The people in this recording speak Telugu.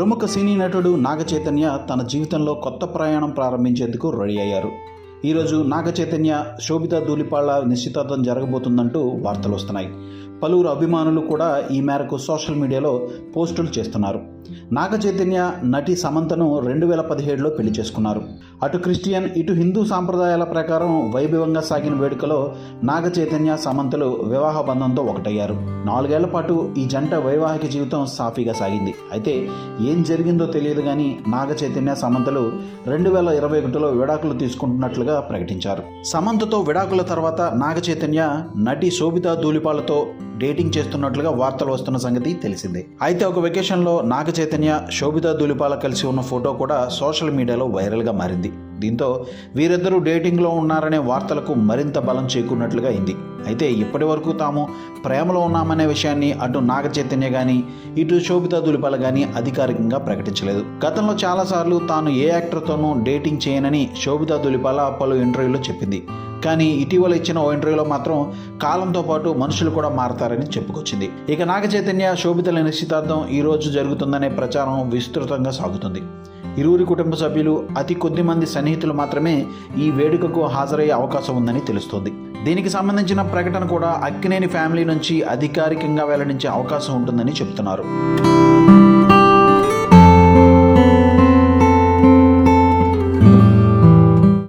ప్రముఖ సినీ నటుడు నాగ చైతన్య తన జీవితంలో కొత్త ప్రయాణం ప్రారంభించేందుకు రెడీ అయ్యారు. ఈరోజు నాగ చైతన్య శోభిత ధూళిపాళ్ళ నిశ్చితార్థం జరగబోతుందంటూ వార్తలు వస్తున్నాయి. పలువురు అభిమానులు కూడా ఈ మేరకు సోషల్ మీడియాలో పోస్టులు చేస్తున్నారు. నాగ చైతన్య నటి సమంతను రెండు వేల పదిహేడులో పెళ్ళి చేసుకున్నారు. అటు క్రిస్టియన్ ఇటు హిందూ సాంప్రదాయాల ప్రకారం వైభవంగా సాగిన వేడుకలో నాగ చైతన్య సమంతలు వివాహ బంధంతో ఒకటయ్యారు. నాలుగేళ్ళ పాటు ఈ జంట వైవాహిక జీవితం సాఫీగా సాగింది. అయితే ఏం జరిగిందో తెలియదు కానీ నాగ చైతన్య సమంతలు రెండు వేల ఇరవై ఒకటిలో విడాకులు తీసుకుంటున్నట్లుగా ప్రకటించారు. సమంతతో విడాకుల తర్వాత నాగ చైతన్య నటి శోభితా ధూళిపాలతో డేటింగ్ చేస్తున్నట్లుగా వార్తలు వస్తున్న సంగతి తెలిసిందే. అయితే ఒక వెకేషన్లో నాగ చైతన్య శోభితా ధూళిపాల కలిసి ఉన్న ఫోటో కూడా సోషల్ మీడియాలో వైరల్గా మారింది. దీంతో వీరిద్దరూ డేటింగ్లో ఉన్నారనే వార్తలకు మరింత బలం చేకూరినట్లుగా అయింది. అయితే ఇప్పటి వరకు తాము ప్రేమలో ఉన్నామనే విషయాన్ని అటు నాగ చైతన్య కానీ ఇటు శోభితా దులిపాల కానీ అధికారికంగా ప్రకటించలేదు. గతంలో చాలాసార్లు తాను ఏ యాక్టర్తోనూ డేటింగ్ చేయనని శోభితా దులిపాల పలు ఇంటర్వ్యూలో చెప్పింది. కానీ ఇటీవల ఇచ్చిన ఓ ఇంటర్వ్యూలో మాత్రం కాలంతో పాటు మనుషులు కూడా మారతారని చెప్పుకొచ్చింది. ఇక నాగ చైతన్య శోభితల నిశ్చితార్థం ఈ రోజు జరుగుతుందనే ప్రచారం విస్తృతంగా సాగుతుంది. ఇరువురి కుటుంబ సభ్యులు అతి కొద్ది మంది సన్నిహితులు మాత్రమే ఈ వేడుకకు హాజరయ్యే అవకాశం ఉందని తెలుస్తోంది. దీనికి సంబంధించిన ప్రకటన కూడా అక్కినేని ఫ్యామిలీ నుంచి అధికారికంగా వెల్లడించే అవకాశం ఉంటుందని చెబుతున్నారు.